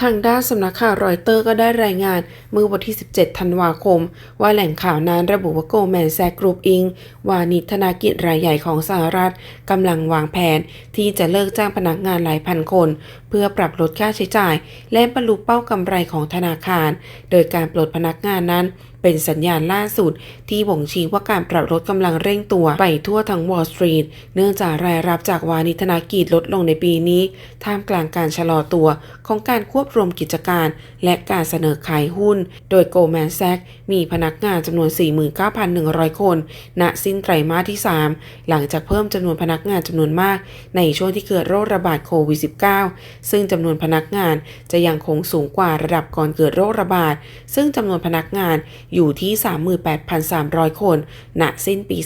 ทางด้านสำนักข่าวรอยเตอร์ก็ได้รายงานเมื่อวันที่ 17 ธันวาคม ว่าแหล่งข่าวนั้นระบุว่าโกลแมนแซกกรุ๊ปอิงวานิธนากิจรายใหญ่ของสหรัฐกำลังวางแผนที่จะเลิกจ้างพนักงานหลายพันคน พื่อปรับลดค่าใช้จ่าย และบรรลุเป้ากำไรของธนาคาร โดยการปลดพนักงานนั้นเป็นสัญญาณล่าสุดที่บ่งชี้ว่าการปรับลดกำลังเร่งตัวไปทั่วทั้งวอล l ์สตรีทเนื่องจากรายรับจากวานิธนากิจลดลงในปีนี้ ท่ามกลางการชะลอตัวของการควบรวมกิจการ และการเสนอขายหุ้น โดยโกลแมนแซกมีพนักงานจำนวน 49,100 คน ณ สิ้นไตรมาสที่ 3 หลังจากเพิ่มจำนวนพนักงานจำนวนมาก ในช่วงที่เกิดโรคระบาดโควิด -19 ซึ่งจำนวนพนักงานจะยังคงสูงกว่าระดับก่อนเกิดโรคระบาด ซึ่งจำนวนพนักงานอยู่ที่ 38,300 คน ณ สิ้นปี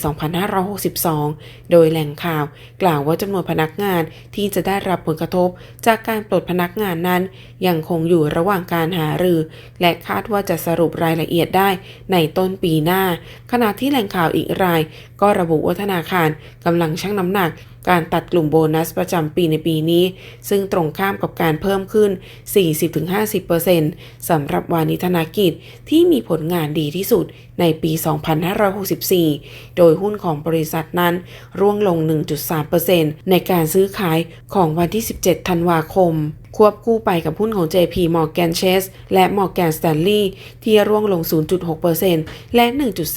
2562 โดยแหล่งข่าวกล่าวว่าจำนวนพนักงานที่จะได้รับผลกระทบ จากการปลดพนักงานนั้น ยังคงอยู่ระหว่างการหารือ และคาดว่าจะสรุปรายละเอียดได้ในต้นปีหน้า ขณะที่แหล่งข่าวอีกราย ก็ระบุว่าธนาคารกำลังชั่งน้ำหนักการตัดกลุ่มโบนัสประจำปีในปีนี้ ซึ่งตรงข้ามกับการเพิ่มขึ้น 40-50%สำหรับวานิธนากิจที่มีผลงานดีที่สุดในปี 2564 โดยหุ้นของบริษัทนั้นร่วงลง 1.3%ในการซื้อขายของวันที่ 17 ธันวาคมควบคู่ไปกับหุ้นของ JP Morgan Chase และ Morgan Stanley ที่ร่วงลง 0.6%และ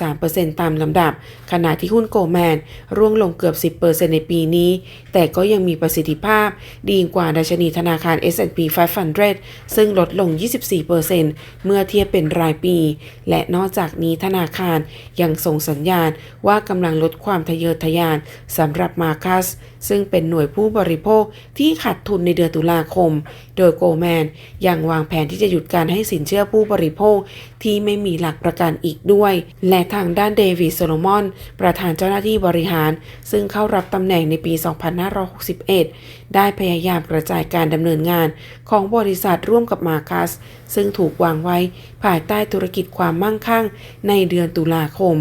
1.3%ตามลำดับ ขณะที่หุ้นโกลแมนร่วงลงเกือบ 10%ในปีนี้ แต่ก็ยังมีประสิทธิภาพ ดีกว่าดัชนีธนาคาร S&P 500 ซึ่งลดลง 24%เมื่อเทียบเป็นรายปี และนอกจากนี้ธนาคารยังส่งสัญญาณว่ากำลังลดความทะเยอทะยานสำหรับมาคัสซึ่งเป็นหน่วยผู้บริโภคที่ขาดทุนในเดือนตุลาคมโดยโกลแมนยังวางแผนที่จะหยุดการให้สินเชื่อผู้บริโภคที่ไม่มีหลักประกันอีกด้วย และทางด้านเดวิดโซโลมอน ประธานเจ้าหน้าที่บริหาร ซึ่งเข้ารับตำแหน่งในปี 2561 ได้พยายามกระจายการดำเนินงานของบริษัทร่วมกับมาคัส ซึ่งถูกวางไว้ภายใต้ธุรกิจความมั่งคั่งในเดือนตุลาคม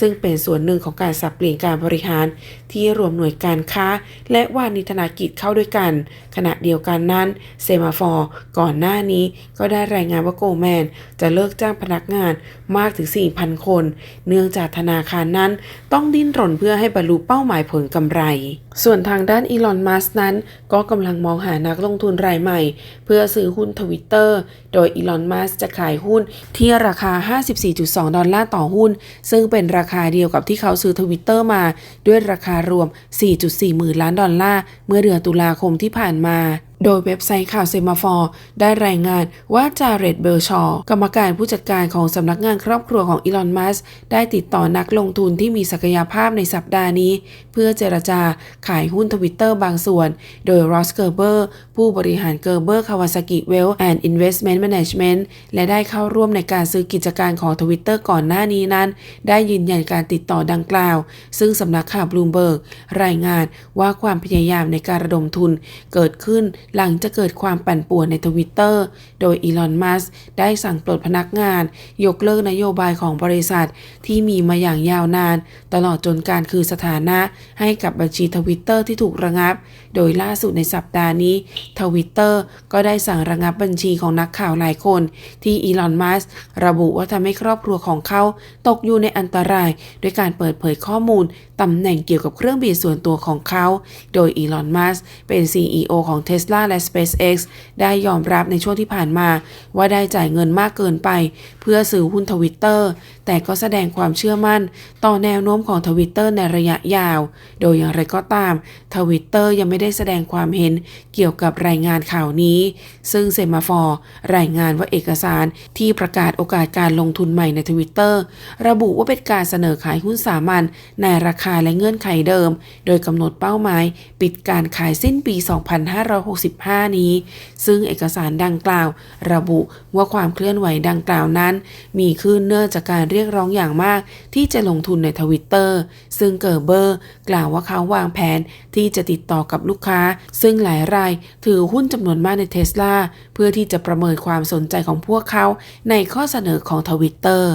ซึ่งเป็นส่วนหนึ่งของการสับเปลี่ยนการบริหาร ที่รวมหน่วยการค้า และวานิธนากิจเข้าด้วยกัน ขณะเดียวกันนั้นเซมาฟอร์ก่อนหน้านี้ก็ได้รายงานว่าโกแมน จะเลิกจ้างพนักงานมากถึง 4,000 คน เนื่องจากธนาคารนั้นต้องดิ้นรนเพื่อให้บรรลุเป้าหมายผลกำไร ส่วนทางด้านอีลอนมัสนั้น ก็กำลังมองหานักลงทุนรายใหม่ เพื่อซื้อหุ้นทวิตเตอร์โดยอีลอนมัสจะขายหุ้นที่ราคา 54.2 ดอลลาร์ต่อหุ้น ซึ่งเป็นราคาเดียวกับที่เขาซื้อทวิตเตอร์มา ด้วยราคารวม 4.4 หมื่นล้านดอลลาร์ เมื่อเดือนตุลาคมที่ผ่านมา โดยเว็บไซต์ข่าวเซมาฟอร์ได้รายงานว่าจาเรตเบอร์ชอร์กรรมการผู้จัดการของสำนักงานครอบครัวของอีลอนมัสได้ติดต่อนักลงทุนที่มีศักยภาพในสัปดาห์นี้ เพื่อเจรจาขายหุ้นทวิตเตอร์บางส่วน โดยรอสเกอร์เบอร์ผู้บริหารเกอร์เบอร์คาวาซากิเวลแอนด์อินเวสท์เมนต์แมネจเมนต์และได้เข้าร่วมในการซื้อกิจการของทวิตเตอร์ก่อนหน้านี้นั้น ได้ยืนยันการติดต่อดังกล่าว ซึ่งสำนักข่าวบลูมเบิร์กรายงานว่าความพยายามในการระดมทุนเกิดขึ้นหลังจะเกิดความปั่นป่วนในทวิตเตอร์โดยอีลอน มัสได้สั่งปลดพนักงาน ยกเลิกนโยบายของบริษัทที่มีมาอย่างยาวนาน ตลอดจนการคือสถานะให้กับบัญชีทวิตเตอร์ที่ถูกระงับ โดยล่าสุดในสัปดาห์นี้ทวิตเตอร์ก็ได้สั่งระงับบัญชีของนักข่าวหลายคน ที่อีลอน มัสระบุว่าทำให้ครอบครัวของเขาตกอยู่ในอันตราย ด้วยการเปิดเผยข้อมูลตำแหน่งเกี่ยวกับเครื่องบินส่วนตัวของเขา โดยอีลอน มัสเป็น CEO ของ Tesla และ SpaceX ได้ยอมรับในช่วงที่ผ่านมา ว่าได้จ่ายเงินมากเกินไป พื่อซื้อหุ้นทวิตเตอร์แต่ก็แสดงความเชื่อมั่น ต่อแนวโน้มของทวิตเตอร์ในระยะยาว โดยอย่างไรก็ตามทวิตเตอร์ยังไม่ได้แสดงความเห็นเกี่ยวกับรายงานข่าวนี้ ซึ่งเซมาฟอร์รายงานว่าเอกสารที่ประกาศโอกาสการลงทุนใหม่ในทวิตเตอร์ระบุว่าเป็นการเสนอขายหุ้นสามัญในราคาและเงื่อนไขเดิม โดยกำหนดเป้าหมาย ปิดการขายสิ้นปี 2565 นี้ ซึ่งเอกสารดังกล่าว ระบุว่าความเคลื่อนไหวดังกล่าวนั้นมีขึ้นเนื่องจากการเรียกร้องอย่างมากที่จะลงทุนในทวิตเตอร์ซึ่งเกอร์เบอร์กล่าวว่าเขาวางแผนที่จะติดต่อกับลูกค้า ซึ่งหลายรายถือหุ้นจำนวนมากในเทสลาเพื่อที่จะประเมินความสนใจของพวกเขาในข้อเสนอของทวิตเตอร์